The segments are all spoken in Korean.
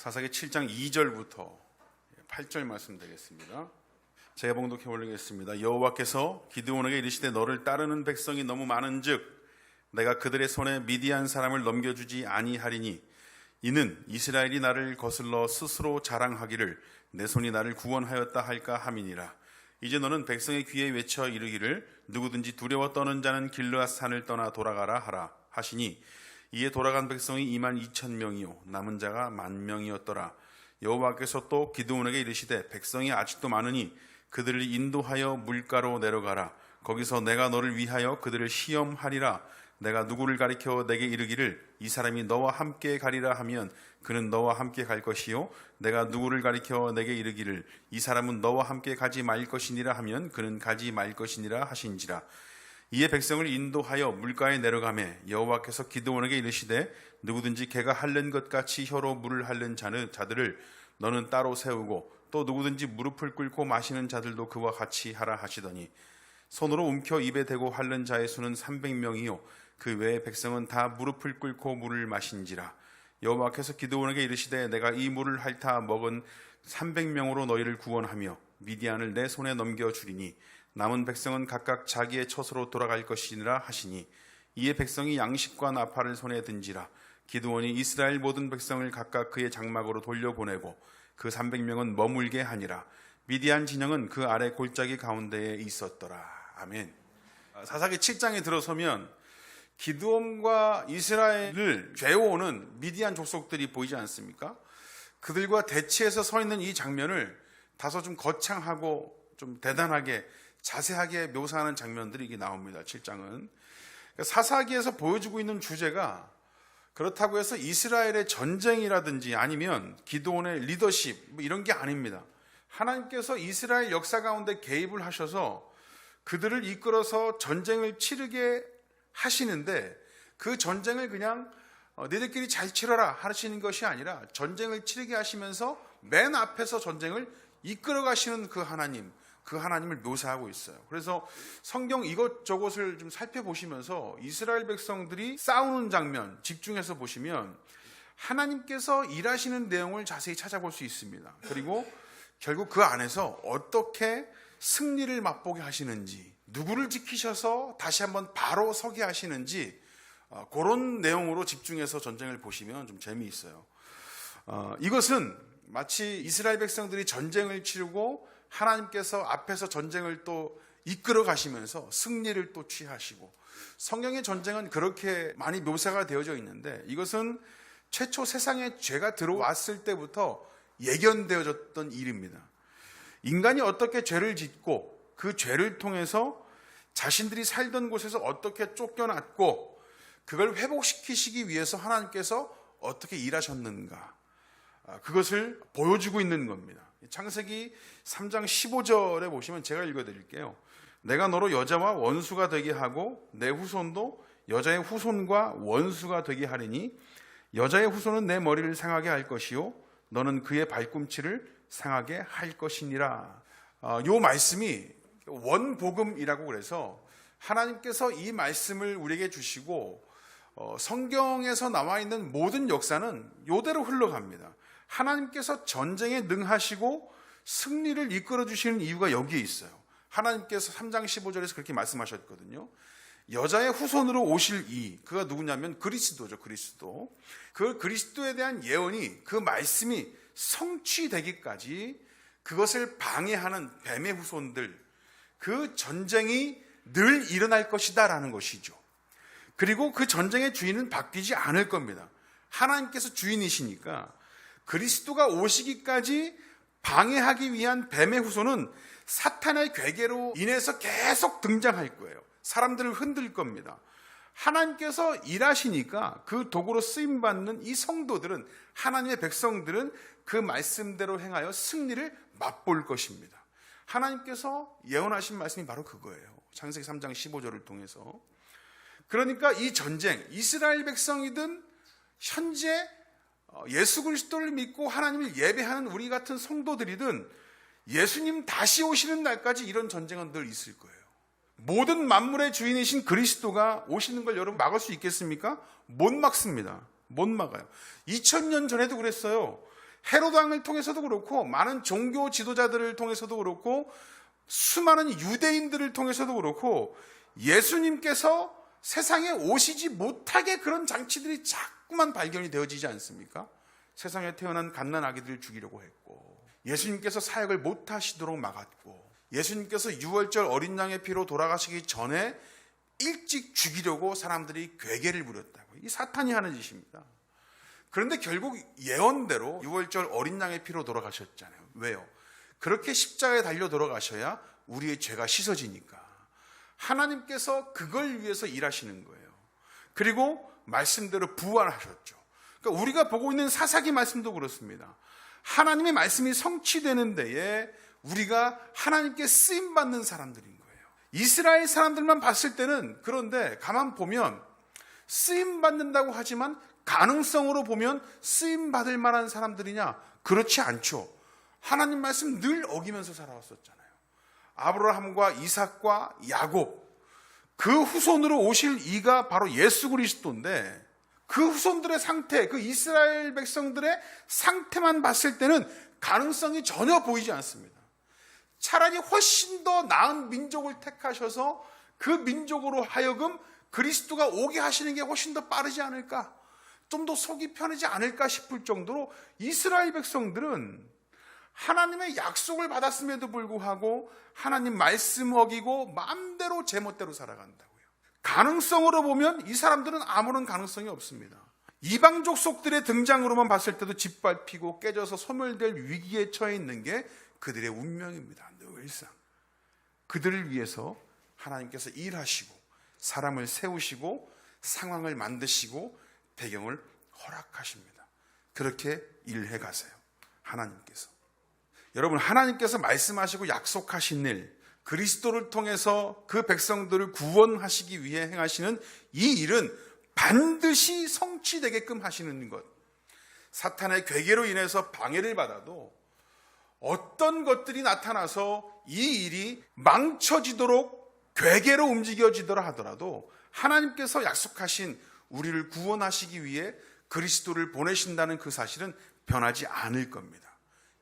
사사기 7장 2절부터 8절 말씀드리겠습니다. 제가 봉독해 올리겠습니다. 여호와께서 기드온에게 이르시되 너를 따르는 백성이 너무 많은즉 내가 그들의 손에 미디안 사람을 넘겨주지 아니하리니 이는 이스라엘이 나를 거슬러 스스로 자랑하기를 내 손이 나를 구원하였다 할까 함이니라. 이제 너는 백성의 귀에 외쳐 이르기를 누구든지 두려워 떠는 자는 길르앗 산을 떠나 돌아가라 하라 하시니 이에 돌아간 백성이 2만 2천 명이요 남은 자가 만 명이었더라. 여호와께서 또 기드온에게 이르시되 백성이 아직도 많으니 그들을 인도하여 물가로 내려가라. 거기서 내가 너를 위하여 그들을 시험하리라. 내가 누구를 가리켜 내게 이르기를 이 사람이 너와 함께 가리라 하면 그는 너와 함께 갈 것이요 내가 누구를 가리켜 내게 이르기를 이 사람은 너와 함께 가지 말 것이니라 하면 그는 가지 말 것이니라 하신지라 이에 백성을 인도하여 물가에 내려가매 여호와께서 기드온에게 이르시되 누구든지 개가 핥는 것 같이 혀로 물을 핥는 자는 자들을 너는 따로 세우고 또 누구든지 무릎을 꿇고 마시는 자들도 그와 같이 하라 하시더니 손으로 움켜 입에 대고 핥는 자의 수는 300명이요 그 외의 백성은 다 무릎을 꿇고 물을 마신지라. 여호와께서 기드온에게 이르시되 내가 이 물을 핥아 먹은 300명으로 너희를 구원하며 미디안을 내 손에 넘겨 주리니 남은 백성은 각각 자기의 처소로 돌아갈 것이니라 하시니 이에 백성이 양식과 나팔을 손에 든지라 기드온이 이스라엘 모든 백성을 각각 그의 장막으로 돌려보내고 그 300명은 머물게 하니라. 미디안 진영은 그 아래 골짜기 가운데에 있었더라. 아멘. 사사기 7장에 들어서면 기드온과 이스라엘을 죄오는 미디안 족속들이 보이지 않습니까? 그들과 대치해서 서 있는 이 장면을 다소 좀 거창하고 좀 대단하게 자세하게 묘사하는 장면들이 이게 나옵니다. 7장은. 사사기에서 보여주고 있는 주제가 그렇다고 해서 이스라엘의 전쟁이라든지 아니면 기도원의 리더십 뭐 이런 게 아닙니다. 하나님께서 이스라엘 역사 가운데 개입을 하셔서 그들을 이끌어서 전쟁을 치르게 하시는데 그 전쟁을 그냥 어, 너희들끼리 잘 치러라 하시는 것이 아니라 전쟁을 치르게 하시면서 맨 앞에서 전쟁을 이끌어 가시는 그 하나님, 그 하나님을 묘사하고 있어요. 그래서 성경 이것저것을 좀 살펴보시면서 이스라엘 백성들이 싸우는 장면 집중해서 보시면 하나님께서 일하시는 내용을 자세히 찾아볼 수 있습니다. 그리고 결국 그 안에서 어떻게 승리를 맛보게 하시는지, 누구를 지키셔서 다시 한번 바로 서게 하시는지, 어, 그런 내용으로 집중해서 전쟁을 보시면 좀 재미있어요. 어, 이것은 마치 이스라엘 백성들이 전쟁을 치르고 하나님께서 앞에서 전쟁을 또 이끌어 가시면서 승리를 또 취하시고 성경의 전쟁은 그렇게 많이 묘사가 되어져 있는데 이것은 최초 세상에 죄가 들어왔을 때부터 예견되어졌던 일입니다. 인간이 어떻게 죄를 짓고 그 죄를 통해서 자신들이 살던 곳에서 어떻게 쫓겨났고 그걸 회복시키시기 위해서 하나님께서 어떻게 일하셨는가 그것을 보여주고 있는 겁니다. 창세기 3장 15절에 보시면 제가 읽어 드릴게요. 내가 너로 여자와 원수가 되게 하고 내 후손도 여자의 후손과 원수가 되게 하리니 여자의 후손은 내 머리를 상하게 할 것이요 너는 그의 발꿈치를 상하게 할 것이니라. 어, 요 말씀이 원복음이라고 그래서 하나님께서 이 말씀을 우리에게 주시고 어, 성경에서 나와 있는 모든 역사는 요대로 흘러갑니다. 하나님께서 전쟁에 능하시고 승리를 이끌어 주시는 이유가 여기에 있어요. 하나님께서 3장 15절에서 그렇게 말씀하셨거든요. 여자의 후손으로 오실 이, 그가 누구냐면 그리스도죠, 그리스도. 그 그리스도에 대한 예언이 그 말씀이 성취되기까지 그것을 방해하는 뱀의 후손들, 그 전쟁이 늘 일어날 것이다라는 것이죠. 그리고 그 전쟁의 주인은 바뀌지 않을 겁니다. 하나님께서 주인이시니까 그리스도가 오시기까지 방해하기 위한 뱀의 후손은 사탄의 괴계로 인해서 계속 등장할 거예요. 사람들을 흔들 겁니다. 하나님께서 일하시니까 그 도구로 쓰임 받는 이 성도들은 하나님의 백성들은 그 말씀대로 행하여 승리를 맛볼 것입니다. 하나님께서 예언하신 말씀이 바로 그거예요. 창세기 3장 15절을 통해서. 그러니까 이 전쟁, 이스라엘 백성이든 현재 예수 그리스도를 믿고 하나님을 예배하는 우리 같은 성도들이든 예수님 다시 오시는 날까지 이런 전쟁은 늘 있을 거예요. 모든 만물의 주인이신 그리스도가 오시는 걸 여러분 막을 수 있겠습니까? 못 막습니다. 못 막아요. 2000년 전에도 그랬어요. 헤로드 왕을 통해서도 그렇고 많은 종교 지도자들을 통해서도 그렇고 수많은 유대인들을 통해서도 그렇고 예수님께서 세상에 오시지 못하게 그런 장치들이 자꾸 만 발견이 되어지지 않습니까? 세상에 태어난 갓난 아기들을 죽이려고 했고 예수님께서 사역을 못 하시도록 막았고 예수님께서 6월절 어린 양의 피로 돌아가시기 전에 일찍 죽이려고 사람들이 괴계를 부렸다고. 이 사탄이 하는 짓입니다. 그런데 결국 예언대로 6월절 어린 양의 피로 돌아가셨잖아요. 왜요? 그렇게 십자가에 달려 돌아가셔야 우리의 죄가 씻어지니까. 하나님께서 그걸 위해서 일하시는 거예요. 그리고 말씀대로 부활하셨죠. 그러니까 우리가 보고 있는 사사기 말씀도 그렇습니다. 하나님의 말씀이 성취되는 데에 우리가 하나님께 쓰임 받는 사람들인 거예요. 이스라엘 사람들만 봤을 때는 그런데 가만 보면 쓰임 받는다고 하지만 가능성으로 보면 쓰임 받을 만한 사람들이냐? 그렇지 않죠. 하나님 말씀 늘 어기면서 살아왔었잖아요. 아브라함과 이삭과 야곱 그 후손으로 오실 이가 바로 예수 그리스도인데 그 후손들의 상태, 그 이스라엘 백성들의 상태만 봤을 때는 가능성이 전혀 보이지 않습니다. 차라리 훨씬 더 나은 민족을 택하셔서 그 민족으로 하여금 그리스도가 오게 하시는 게 훨씬 더 빠르지 않을까? 좀 더 속이 편하지 않을까 싶을 정도로 이스라엘 백성들은 하나님의 약속을 받았음에도 불구하고 하나님 말씀 어기고 마음대로 제멋대로 살아간다고요. 가능성으로 보면 이 사람들은 아무런 가능성이 없습니다. 이방 족 속들의 등장으로만 봤을 때도 짓밟히고 깨져서 소멸될 위기에 처해 있는 게 그들의 운명입니다. 늘상 그들을 위해서 하나님께서 일하시고 사람을 세우시고 상황을 만드시고 배경을 허락하십니다. 그렇게 일해 가세요. 하나님께서. 여러분, 하나님께서 말씀하시고 약속하신 일, 그리스도를 통해서 그 백성들을 구원하시기 위해 행하시는 이 일은 반드시 성취되게끔 하시는 것. 사탄의 괴계로 인해서 방해를 받아도 어떤 것들이 나타나서 이 일이 망쳐지도록 괴계로 움직여지더라 하더라도 하나님께서 약속하신 우리를 구원하시기 위해 그리스도를 보내신다는 그 사실은 변하지 않을 겁니다.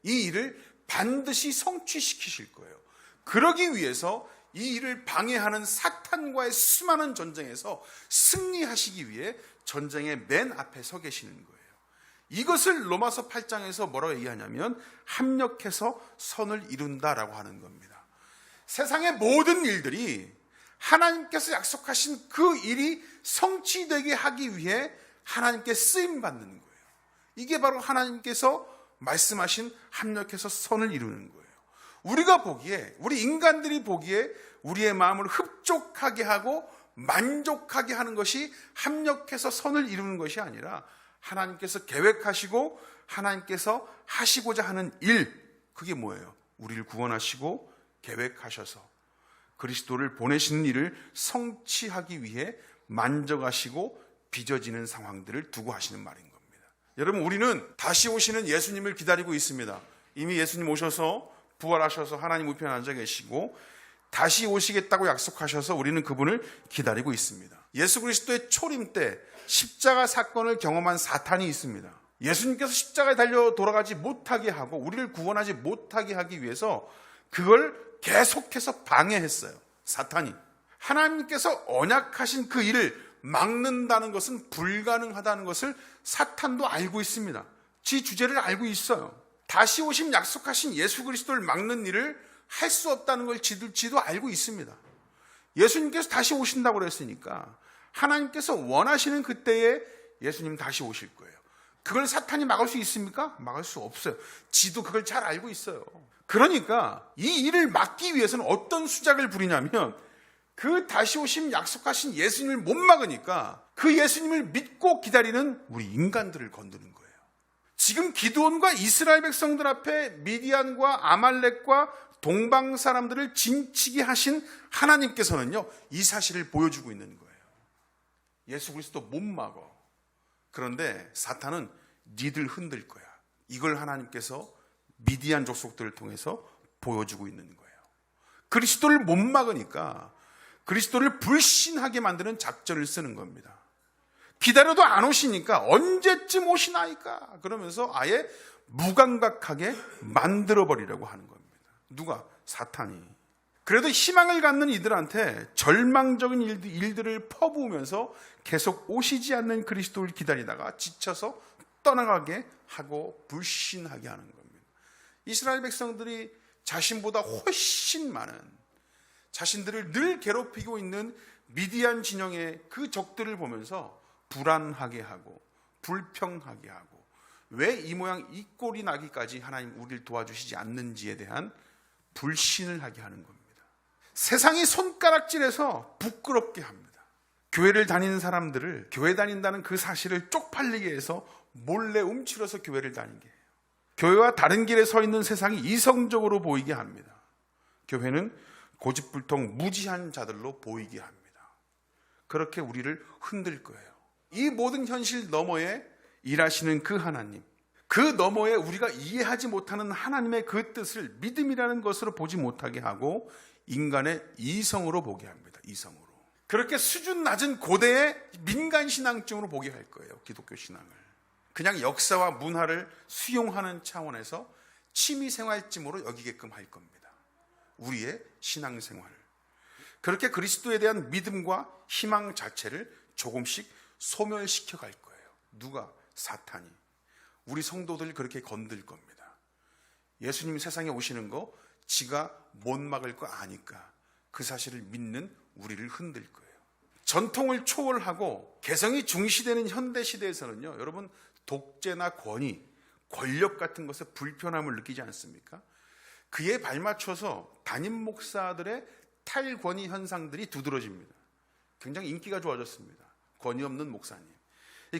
이 일을 반드시 성취시키실 거예요. 그러기 위해서 이 일을 방해하는 사탄과의 수많은 전쟁에서 승리하시기 위해 전쟁의 맨 앞에 서 계시는 거예요. 이것을 로마서 8장에서 뭐라고 얘기하냐면 합력해서 선을 이룬다라고 하는 겁니다. 세상의 모든 일들이 하나님께서 약속하신 그 일이 성취되게 하기 위해 하나님께 쓰임 받는 거예요. 이게 바로 하나님께서 말씀하신 합력해서 선을 이루는 거예요. 우리가 보기에 우리 인간들이 보기에 우리의 마음을 흡족하게 하고 만족하게 하는 것이 합력해서 선을 이루는 것이 아니라 하나님께서 계획하시고 하나님께서 하시고자 하는 일 그게 뭐예요? 우리를 구원하시고 계획하셔서 그리스도를 보내시는 일을 성취하기 위해 만져가시고 빚어지는 상황들을 두고 하시는 말인. 여러분 우리는 다시 오시는 예수님을 기다리고 있습니다. 이미 예수님 오셔서 부활하셔서 하나님 우편에 앉아 계시고 다시 오시겠다고 약속하셔서 우리는 그분을 기다리고 있습니다. 예수 그리스도의 초림 때 십자가 사건을 경험한 사탄이 있습니다. 예수님께서 십자가에 달려 돌아가지 못하게 하고 우리를 구원하지 못하게 하기 위해서 그걸 계속해서 방해했어요. 사탄이. 하나님께서 언약하신 그 일을 막는다는 것은 불가능하다는 것을 사탄도 알고 있습니다. 지 주제를 알고 있어요. 다시 오심 약속하신 예수 그리스도를 막는 일을 할 수 없다는 걸 지도, 지도 알고 있습니다. 예수님께서 다시 오신다고 그랬으니까 하나님께서 원하시는 그때에 예수님 다시 오실 거예요. 그걸 사탄이 막을 수 있습니까? 막을 수 없어요. 지도 그걸 잘 알고 있어요. 그러니까 이 일을 막기 위해서는 어떤 수작을 부리냐면 그 다시 오심 약속하신 예수님을 못 막으니까 그 예수님을 믿고 기다리는 우리 인간들을 건드는 거예요. 지금 기드온과 이스라엘 백성들 앞에 미디안과 아말렉과 동방 사람들을 진치게 하신 하나님께서는요, 이 사실을 보여주고 있는 거예요. 예수 그리스도 못 막어. 그런데 사탄은 니들 흔들 거야. 이걸 하나님께서 미디안 족속들을 통해서 보여주고 있는 거예요. 그리스도를 못 막으니까 그리스도를 불신하게 만드는 작전을 쓰는 겁니다. 기다려도 안 오시니까 언제쯤 오시나이까? 그러면서 아예 무감각하게 만들어 버리려고 하는 겁니다. 누가 사탄이. 그래도 희망을 갖는 이들한테 절망적인 일들- 일들을 퍼부으면서 계속 오시지 않는 그리스도를 기다리다가 지쳐서 떠나가게 하고 불신하게 하는 겁니다. 이스라엘 백성들이 자신보다 훨씬 많은 자신들을 늘 괴롭히고 있는 미디안 진영의 그 적들을 보면서 불안하게 하고 불평하게 하고 왜 이 모양 이 꼴이 나기까지 하나님 우리를 도와주시지 않는지에 대한 불신을 하게 하는 겁니다. 세상이 손가락질해서 부끄럽게 합니다. 교회를 다니는 사람들을 교회 다닌다는 그 사실을 쪽팔리게 해서 몰래 움츠러서 교회를 다니게 해요. 교회와 다른 길에 서 있는 세상이 이성적으로 보이게 합니다. 교회는 고집불통 무지한 자들로 보이게 합니다. 그렇게 우리를 흔들 거예요. 이 모든 현실 너머에 일하시는 그 하나님, 그 너머에 우리가 이해하지 못하는 하나님의 그 뜻을 믿음이라는 것으로 보지 못하게 하고 인간의 이성으로 보게 합니다. 이성으로. 그렇게 수준 낮은 고대의 민간 신앙증으로 보게 할 거예요. 기독교 신앙을. 그냥 역사와 문화를 수용하는 차원에서 취미 생활쯤으로 여기게끔 할 겁니다. 우리의 신앙 생활을. 그렇게 그리스도에 대한 믿음과 희망 자체를 조금씩 소멸시켜 갈 거예요. 누가? 사탄이. 우리 성도들 그렇게 건들 겁니다. 예수님 세상에 오시는 거 지가 못 막을 거 아니까 그 사실을 믿는 우리를 흔들 거예요. 전통을 초월하고 개성이 중시되는 현대 시대에서는요, 여러분 독재나 권위, 권력 같은 것에 불편함을 느끼지 않습니까? 그에 발맞춰서 담임 목사들의 탈권위 현상들이 두드러집니다. 굉장히 인기가 좋아졌습니다. 권위 없는 목사님.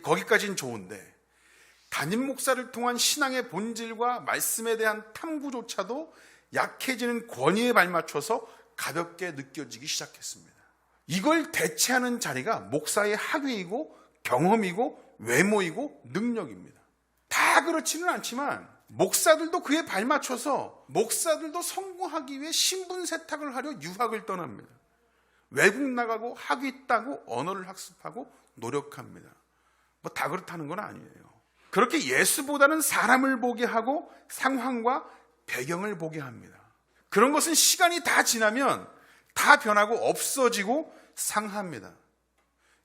거기까지는 좋은데 담임 목사를 통한 신앙의 본질과 말씀에 대한 탐구조차도 약해지는 권위에 발맞춰서 가볍게 느껴지기 시작했습니다. 이걸 대체하는 자리가 목사의 학위이고 경험이고 외모이고 능력입니다. 다 그렇지는 않지만 목사들도 그에 발맞춰서 목사들도 성공하기 위해 신분 세탁을 하려 유학을 떠납니다. 외국 나가고 학위 따고 언어를 학습하고 노력합니다. 뭐 다 그렇다는 건 아니에요. 그렇게 예수보다는 사람을 보게 하고 상황과 배경을 보게 합니다. 그런 것은 시간이 다 지나면 다 변하고 없어지고 상합니다.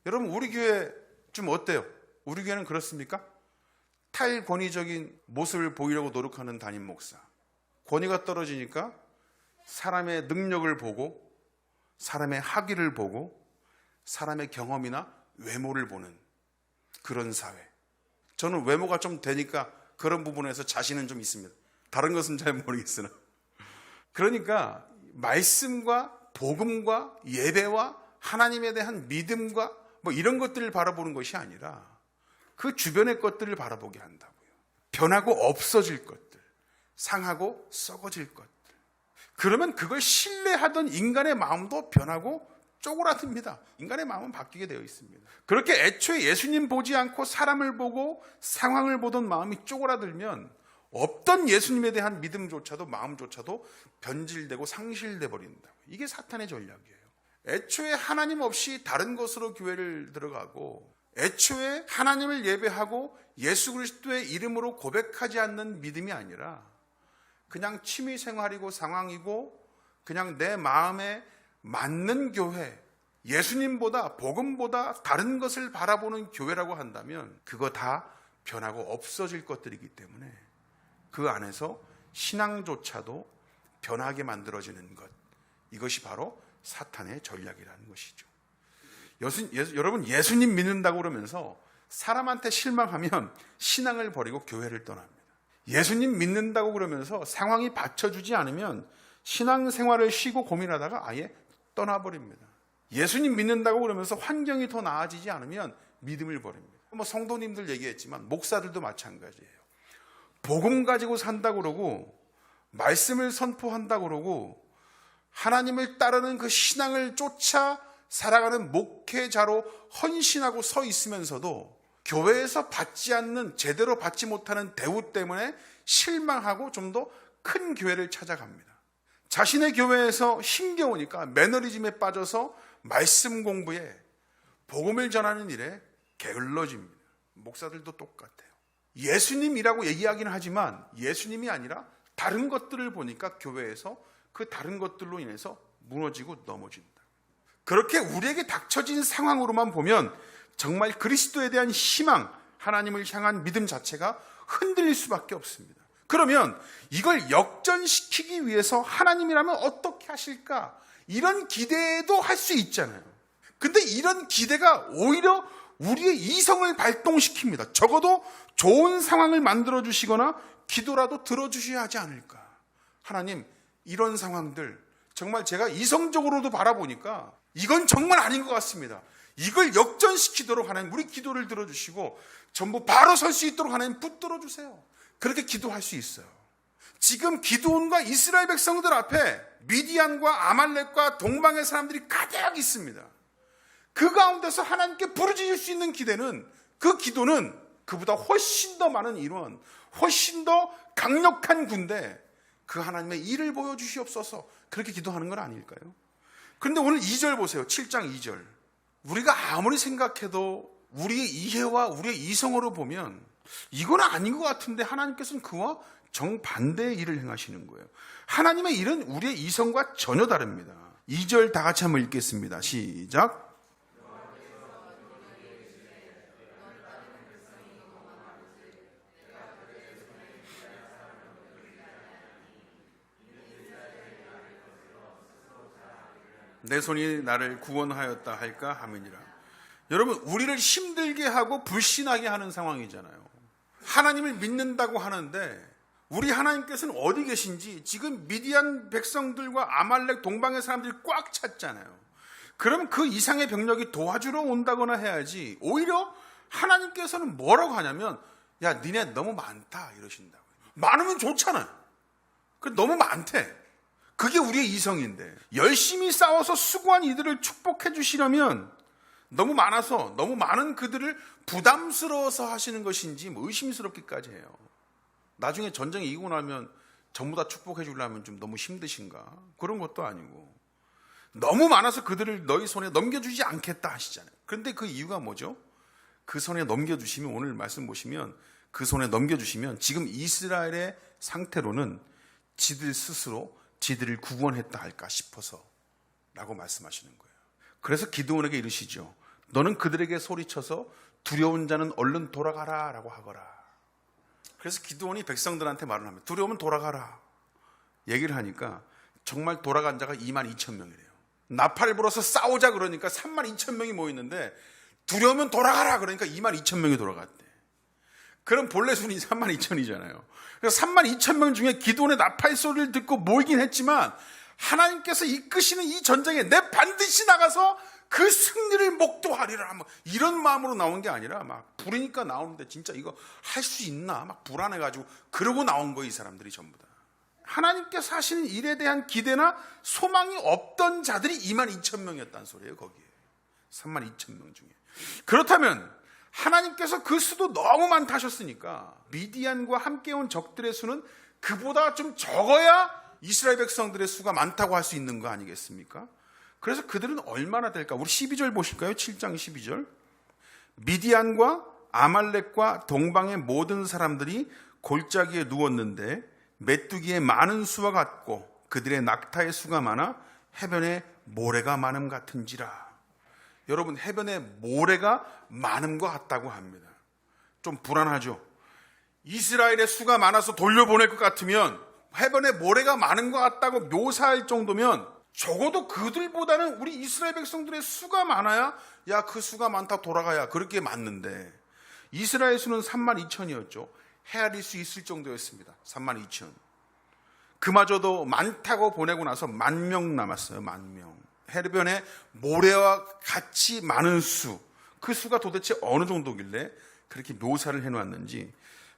여러분 우리 교회 좀 어때요? 우리 교회는 그렇습니까? 탈권위적인 모습을 보이려고 노력하는 담임 목사. 권위가 떨어지니까 사람의 능력을 보고 사람의 학위를 보고 사람의 경험이나 외모를 보는 그런 사회. 저는 외모가 좀 되니까 그런 부분에서 자신은 좀 있습니다. 다른 것은 잘 모르겠으나. 그러니까 말씀과 복음과 예배와 하나님에 대한 믿음과 뭐 이런 것들을 바라보는 것이 아니라 그 주변의 것들을 바라보게 한다고요. 변하고 없어질 것들, 상하고 썩어질 것들. 그러면 그걸 신뢰하던 인간의 마음도 변하고 쪼그라듭니다. 인간의 마음은 바뀌게 되어 있습니다. 그렇게 애초에 예수님 보지 않고 사람을 보고 상황을 보던 마음이 쪼그라들면 없던 예수님에 대한 믿음조차도 마음조차도 변질되고 상실돼 버린다. 이게 사탄의 전략이에요. 애초에 하나님 없이 다른 것으로 교회를 들어가고 애초에 하나님을 예배하고 예수 그리스도의 이름으로 고백하지 않는 믿음이 아니라 그냥 취미 생활이고 상황이고 그냥 내 마음에 맞는 교회, 예수님보다 복음보다 다른 것을 바라보는 교회라고 한다면 그거 다 변하고 없어질 것들이기 때문에 그 안에서 신앙조차도 변하게 만들어지는 것. 이것이 바로 사탄의 전략이라는 것이죠. 예수, 예수, 여러분 예수님 믿는다고 그러면서 사람한테 실망하면 신앙을 버리고 교회를 떠납니다. 예수님 믿는다고 그러면서 상황이 받쳐주지 않으면 신앙 생활을 쉬고 고민하다가 아예 떠나버립니다. 예수님 믿는다고 그러면서 환경이 더 나아지지 않으면 믿음을 버립니다. 뭐 성도님들 얘기했지만 목사들도 마찬가지예요. 복음 가지고 산다 그러고 말씀을 선포한다 그러고 하나님을 따르는 그 신앙을 쫓아 살아가는 목회자로 헌신하고 서 있으면서도 교회에서 받지 않는 제대로 받지 못하는 대우 때문에 실망하고 좀 더 큰 교회를 찾아갑니다. 자신의 교회에서 힘겨우니까 매너리즘에 빠져서 말씀 공부에 복음을 전하는 일에 게을러집니다. 목사들도 똑같아요. 예수님이라고 얘기하기는 하지만 예수님이 아니라 다른 것들을 보니까 교회에서 그 다른 것들로 인해서 무너지고 넘어진다. 그렇게 우리에게 닥쳐진 상황으로만 보면 정말 그리스도에 대한 희망, 하나님을 향한 믿음 자체가 흔들릴 수밖에 없습니다. 그러면 이걸 역전시키기 위해서 하나님이라면 어떻게 하실까? 이런 기대도 할 수 있잖아요. 근데 이런 기대가 오히려 우리의 이성을 발동시킵니다. 적어도 좋은 상황을 만들어 주시거나 기도라도 들어 주셔야 하지 않을까. 하나님, 이런 상황들 정말 제가 이성적으로도 바라보니까 이건 정말 아닌 것 같습니다. 이걸 역전시키도록 하나님 우리 기도를 들어주시고 전부 바로 설 수 있도록 하나님 붙들어 주세요. 그렇게 기도할 수 있어요. 지금 기도원과 이스라엘 백성들 앞에 미디안과 아말렉과 동방의 사람들이 가득 있습니다. 그 가운데서 하나님께 부르짖을 수 있는 기대는 그 기도는 그보다 훨씬 더 많은 인원, 훨씬 더 강력한 군대, 그 하나님의 일을 보여주시옵소서 그렇게 기도하는 건 아닐까요? 그런데 오늘 2절 보세요. 7장 2절. 우리가 아무리 생각해도 우리의 이해와 우리의 이성으로 보면 이건 아닌 것 같은데 하나님께서는 그와 정반대의 일을 행하시는 거예요. 하나님의 일은 우리의 이성과 전혀 다릅니다. 2절 다 같이 한번 읽겠습니다. 시작. 내 손이 나를 구원하였다 할까 하면이라. 여러분, 우리를 힘들게 하고 불신하게 하는 상황이잖아요. 하나님을 믿는다고 하는데 우리 하나님께서는 어디 계신지 지금 미디안 백성들과 아말렉 동방의 사람들이 꽉 찼잖아요. 그러면 그 이상의 병력이 도와주러 온다거나 해야지. 오히려 하나님께서는 뭐라고 하냐면 야, 니네 너무 많다 이러신다고. 많으면 좋잖아요. 그 너무 많대. 그게 우리의 이성인데 열심히 싸워서 수고한 이들을 축복해 주시려면 너무 많아서 너무 많은 그들을 부담스러워서 하시는 것인지 뭐 의심스럽기까지 해요. 나중에 전쟁이 이기고 나면 전부 다 축복해 주려면 좀 너무 힘드신가? 그런 것도 아니고 너무 많아서 그들을 너희 손에 넘겨주지 않겠다 하시잖아요. 그런데 그 이유가 뭐죠? 그 손에 넘겨주시면 오늘 말씀 보시면 그 손에 넘겨주시면 지금 이스라엘의 상태로는 지들 스스로 지들을 구원했다 할까 싶어서 라고 말씀하시는 거예요. 그래서 기드온에게 이르시죠. 너는 그들에게 소리쳐서 두려운 자는 얼른 돌아가라 라고 하거라. 그래서 기드온이 백성들한테 말을 합니다. 두려우면 돌아가라. 얘기를 하니까 정말 돌아간 자가 2만 2천 명이래요. 나팔을 불어서 싸우자 그러니까 3만 2천 명이 모였는데 두려우면 돌아가라 그러니까 2만 2천 명이 돌아갔대. 그럼 본래 순이 3만 2천이잖아요. 그래서 3만 2천 명 중에 기도원의 나팔 소리를 듣고 모이긴 했지만 하나님께서 이끄시는 이 전쟁에 내 반드시 나가서 그 승리를 목도하리라. 뭐 이런 마음으로 나온 게 아니라 막 부르니까 나오는데 진짜 이거 할 수 있나? 막 불안해가지고 그러고 나온 거예요. 이 사람들이 전부 다. 하나님께서 하시는 일에 대한 기대나 소망이 없던 자들이 2만 2천 명이었다는 소리예요. 거기에. 3만 2천 명 중에. 그렇다면 하나님께서 그 수도 너무 많다 하셨으니까 미디안과 함께 온 적들의 수는 그보다 좀 적어야 이스라엘 백성들의 수가 많다고 할 수 있는 거 아니겠습니까? 그래서 그들은 얼마나 될까? 우리 12절 보실까요? 7장 12절. 미디안과 아말렉과 동방의 모든 사람들이 골짜기에 누웠는데 메뚜기의 많은 수와 같고 그들의 낙타의 수가 많아 해변에 모래가 많음 같은지라. 여러분 해변에 모래가 많은 것 같다고 합니다. 좀 불안하죠. 이스라엘의 수가 많아서 돌려보낼 것 같으면 해변에 모래가 많은 것 같다고 묘사할 정도면 적어도 그들보다는 우리 이스라엘 백성들의 수가 많아야 야 그 수가 많다 돌아가야 그렇게 맞는데 이스라엘 수는 3만 2천이었죠. 헤아릴 수 있을 정도였습니다. 3만 2천. 그마저도 많다고 보내고 나서 만 명 남았어요. 만 명. 해변에 모래와 같이 많은 수. 그 수가 도대체 어느 정도길래 그렇게 묘사를 해놓았는지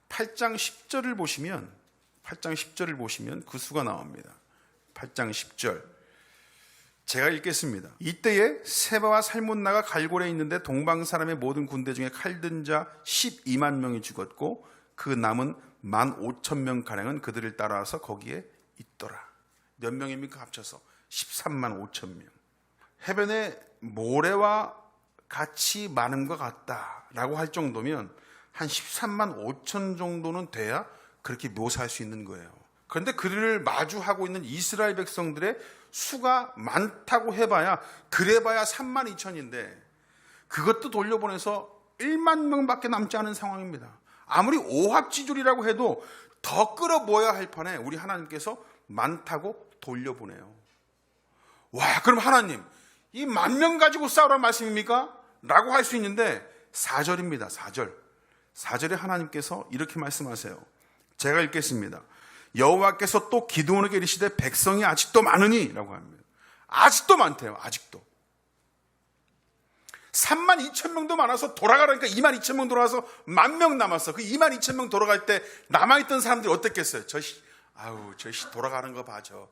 8장 10절을 보시면 8장 10절을 보시면 그 수가 나옵니다. 8장 10절. 제가 읽겠습니다. 이때에 세바와 살문나가 갈골에 있는데 동방 사람의 모든 군대 중에 칼든 자 12만 명이 죽었고 그 남은 1만 5천 명 가량은 그들을 따라와서 거기에 있더라. 몇 명입니까 합쳐서 13만 5천 명. 해변에 모래와 같이 많은 것 같다라고 할 정도면 한 13만 5천 정도는 돼야 그렇게 묘사할 수 있는 거예요. 그런데 그를 마주하고 있는 이스라엘 백성들의 수가 많다고 해봐야 그래봐야 3만 2천인데 그것도 돌려보내서 1만 명밖에 남지 않은 상황입니다. 아무리 오합지졸이라고 해도 더 끌어모아야 할 판에 우리 하나님께서 많다고 돌려보내요. 와, 그럼 하나님, 이 만 명 가지고 싸우란 말씀입니까? 라고 할 수 있는데 4절입니다. 4절. 4절에 하나님께서 이렇게 말씀하세요. 제가 읽겠습니다. 여호와께서 또 기도원에게 이르시되 백성이 아직도 많으니라고 합니다. 아직도 많대요. 아직도. 3만 2천 명도 많아서 돌아가라니까 2만 2천 명 돌아가서 만 명 남았어. 그 2만 2천 명 돌아갈 때 남아있던 사람들이 어땠겠어요? 저씨, 아우, 저씨 돌아가는 거 봐줘.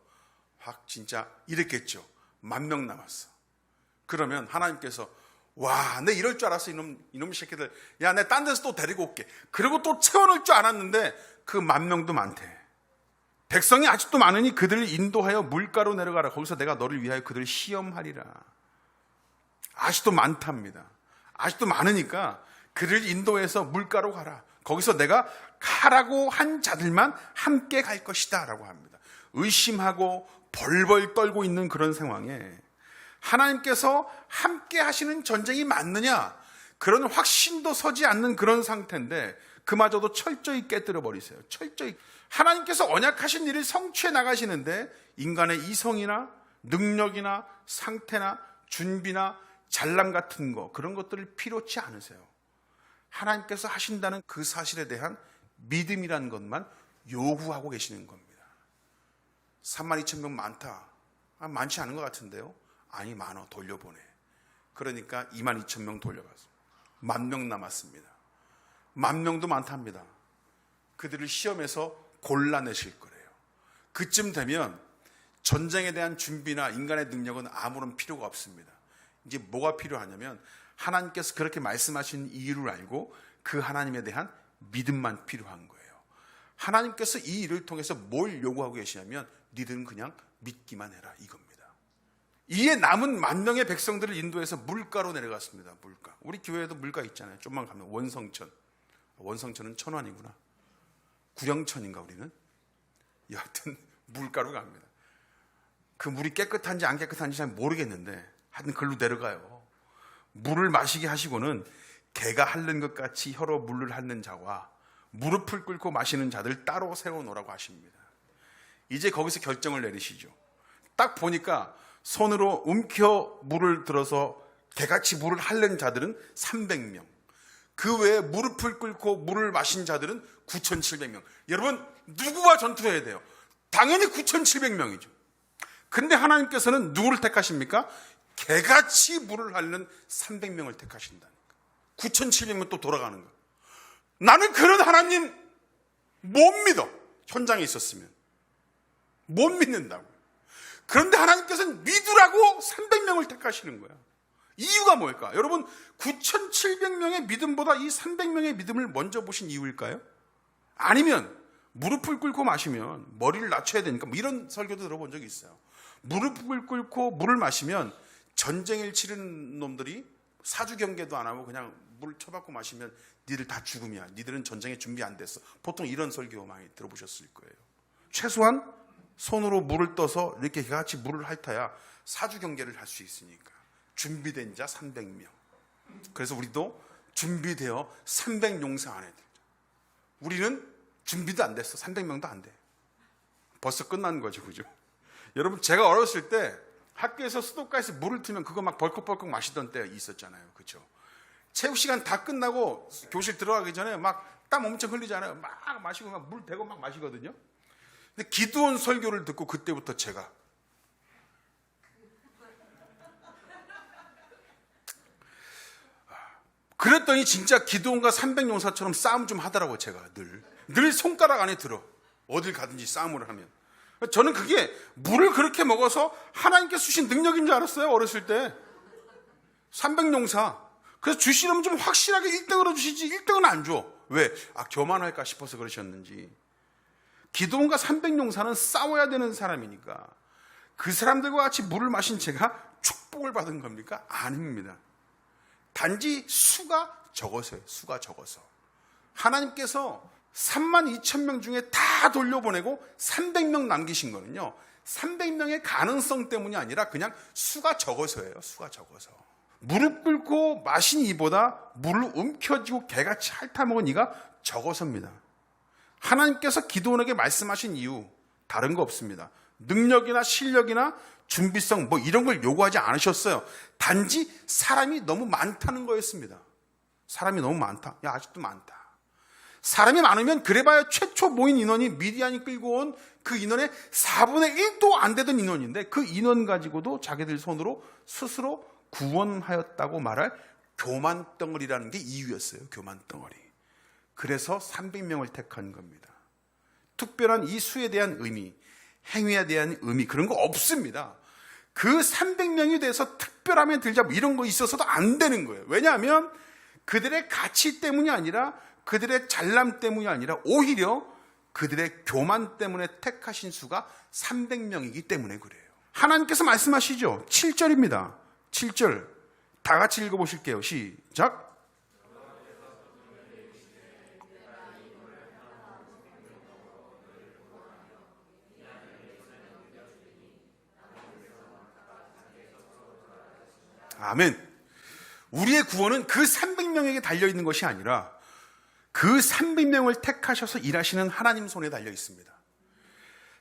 확 진짜 이랬겠죠. 만 명 남았어. 그러면 하나님께서 와, 내 이럴 줄 알았어, 이놈, 이놈 새끼들. 야, 내 딴 데서 또 데리고 올게. 그리고 또 채워놓을 줄 알았는데 그 만 명도 많대. 백성이 아직도 많으니 그들을 인도하여 물가로 내려가라. 거기서 내가 너를 위하여 그들을 시험하리라. 아직도 많답니다. 아직도 많으니까 그를 인도해서 물가로 가라. 거기서 내가 가라고 한 자들만 함께 갈 것이다. 라고 합니다. 의심하고 벌벌 떨고 있는 그런 상황에 하나님께서 함께 하시는 전쟁이 맞느냐? 그런 확신도 서지 않는 그런 상태인데 그마저도 철저히 깨뜨려 버리세요. 철저히 하나님께서 언약하신 일을 성취해 나가시는데 인간의 이성이나 능력이나 상태나 준비나 잘남 같은 거 그런 것들을 필요치 않으세요. 하나님께서 하신다는 그 사실에 대한 믿음이라는 것만 요구하고 계시는 겁니다. 3만 2천 명 많다. 아, 많지 않은 것 같은데요. 아니 많어 돌려보내. 그러니까 2만 2천 명 돌려갔습니다. 만명 남았습니다. 만 명도 많답니다. 그들을 시험에서 골라내실 거래요. 그쯤 되면 전쟁에 대한 준비나 인간의 능력은 아무런 필요가 없습니다. 이제 뭐가 필요하냐면 하나님께서 그렇게 말씀하신 이유를 알고 그 하나님에 대한 믿음만 필요한 거예요. 하나님께서 이 일을 통해서 뭘 요구하고 계시냐면 니들은 그냥 믿기만 해라 이겁니다. 이에 남은 만 명의 백성들을 인도해서 물가로 내려갔습니다. 물가. 우리 교회에도 물가 있잖아요. 좀만 가면 원성천. 원성천은 천원이구나. 구령천인가 우리는? 여하튼 물가로 갑니다. 그 물이 깨끗한지 안 깨끗한지 잘 모르겠는데 하여튼 글로 내려가요. 물을 마시게 하시고는 개가 핥는 것 같이 혀로 물을 핥는 자와 무릎을 꿇고 마시는 자들 따로 세워놓으라고 하십니다. 이제 거기서 결정을 내리시죠. 딱 보니까 손으로 움켜 물을 들어서 개같이 물을 핥는 자들은 300명. 그 외에 무릎을 꿇고 물을 마신 자들은 9,700명. 여러분, 누구와 전투해야 돼요? 당연히 9,700명이죠. 근데 하나님께서는 누구를 택하십니까? 개같이 물을 핥는 300명을 택하신다니까. 9,700명 또 돌아가는 거. 나는 그런 하나님 못 믿어. 현장에 있었으면. 못 믿는다고. 그런데 하나님께서는 믿으라고 300명을 택하시는 거야. 이유가 뭘까? 여러분, 9,700명의 믿음보다 이 300명의 믿음을 먼저 보신 이유일까요? 아니면 무릎을 꿇고 마시면 머리를 낮춰야 되니까 뭐 이런 설교도 들어본 적이 있어요. 무릎을 꿇고 물을 마시면 전쟁을 치르는 놈들이 사주 경계도 안 하고 그냥 물 쳐받고 마시면 니들 다 죽음이야. 니들은 전쟁에 준비 안 됐어. 보통 이런 설교 많이 들어보셨을 거예요. 최소한 손으로 물을 떠서 이렇게 같이 물을 핥아야 사주 경계를 할 수 있으니까. 준비된 자 300명. 그래서 우리도 준비되어 300용사 안에 들자. 우리는 준비도 안 됐어. 300명도 안 돼. 벌써 끝난 거죠. 그죠? 여러분, 제가 어렸을 때 학교에서 수도가에서 물을 트면 그거 막 벌컥벌컥 마시던 때 있었잖아요. 그죠? 체육 시간 다 끝나고 교실 들어가기 전에 막 땀 엄청 흘리잖아요. 막 마시고 막 물 대고 막 마시거든요. 근데 기도원 설교를 듣고 그때부터 제가 그랬더니 진짜 기도원과 300용사처럼 싸움 좀 하더라고요, 제가 늘. 늘 손가락 안에 들어. 어딜 가든지 싸움을 하면. 저는 그게 물을 그렇게 먹어서 하나님께 주신 능력인 줄 알았어요, 어렸을 때. 300용사. 그래서 주시려면 좀 확실하게 1등으로 주시지, 1등은 안 줘. 왜? 아, 교만할까 싶어서 그러셨는지. 기도원과 300용사는 싸워야 되는 사람이니까. 그 사람들과 같이 물을 마신 제가 축복을 받은 겁니까? 아닙니다. 단지 수가 적어서요. 수가 적어서. 하나님께서 3만 2천 명 중에 다 돌려보내고 300명 남기신 거는요. 300명의 가능성 때문이 아니라 그냥 수가 적어서예요. 수가 적어서. 무릎 꿇고 마신 이보다 물을 움켜쥐고 개같이 핥아먹은 이가 적어서입니다. 하나님께서 기도원에게 말씀하신 이유 다른 거 없습니다. 능력이나 실력이나 준비성 뭐 이런 걸 요구하지 않으셨어요. 단지 사람이 너무 많다는 거였습니다. 사람이 너무 많다. 야 아직도 많다. 사람이 많으면 그래봐야 최초 모인 인원이 미디안이 끌고 온 그 인원의 4분의 1도 안 되던 인원인데 그 인원 가지고도 자기들 손으로 스스로 구원하였다고 말할 교만 덩어리라는 게 이유였어요. 교만 덩어리. 그래서 300명을 택한 겁니다. 특별한 이 수에 대한 의미, 행위에 대한 의미 그런 거 없습니다. 그 300명이 돼서 특별하면 들자 뭐 이런 거 있어서도 안 되는 거예요. 왜냐하면 그들의 가치 때문이 아니라 그들의 잘남 때문이 아니라 오히려 그들의 교만 때문에 택하신 수가 300명이기 때문에 그래요. 하나님께서 말씀하시죠. 7절입니다. 7절. 다 같이 읽어보실게요. 시작. 아멘. 우리의 구원은 그 300명에게 달려 있는 것이 아니라 그 300명을 택하셔서 일하시는 하나님 손에 달려 있습니다.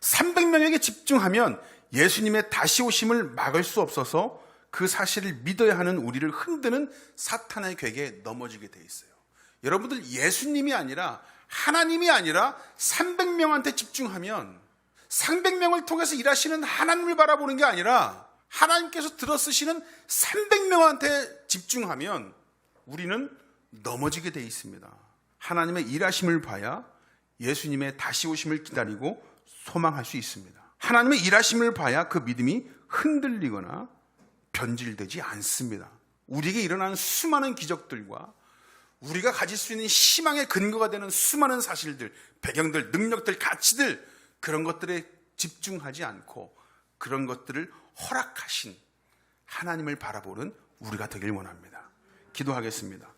300명에게 집중하면 예수님의 다시 오심을 막을 수 없어서 그 사실을 믿어야 하는 우리를 흔드는 사탄의 괴계에 넘어지게 돼 있어요. 여러분들 예수님이 아니라 하나님이 아니라 300명한테 집중하면 300명을 통해서 일하시는 하나님을 바라보는 게 아니라 하나님께서 들어쓰시는 300명한테 집중하면 우리는 넘어지게 돼 있습니다. 하나님의 일하심을 봐야 예수님의 다시 오심을 기다리고 소망할 수 있습니다. 하나님의 일하심을 봐야 그 믿음이 흔들리거나 변질되지 않습니다. 우리에게 일어나는 수많은 기적들과 우리가 가질 수 있는 희망의 근거가 되는 수많은 사실들, 배경들, 능력들, 가치들 그런 것들에 집중하지 않고 그런 것들을 허락하신 하나님을 바라보는 우리가 되길 원합니다. 기도하겠습니다.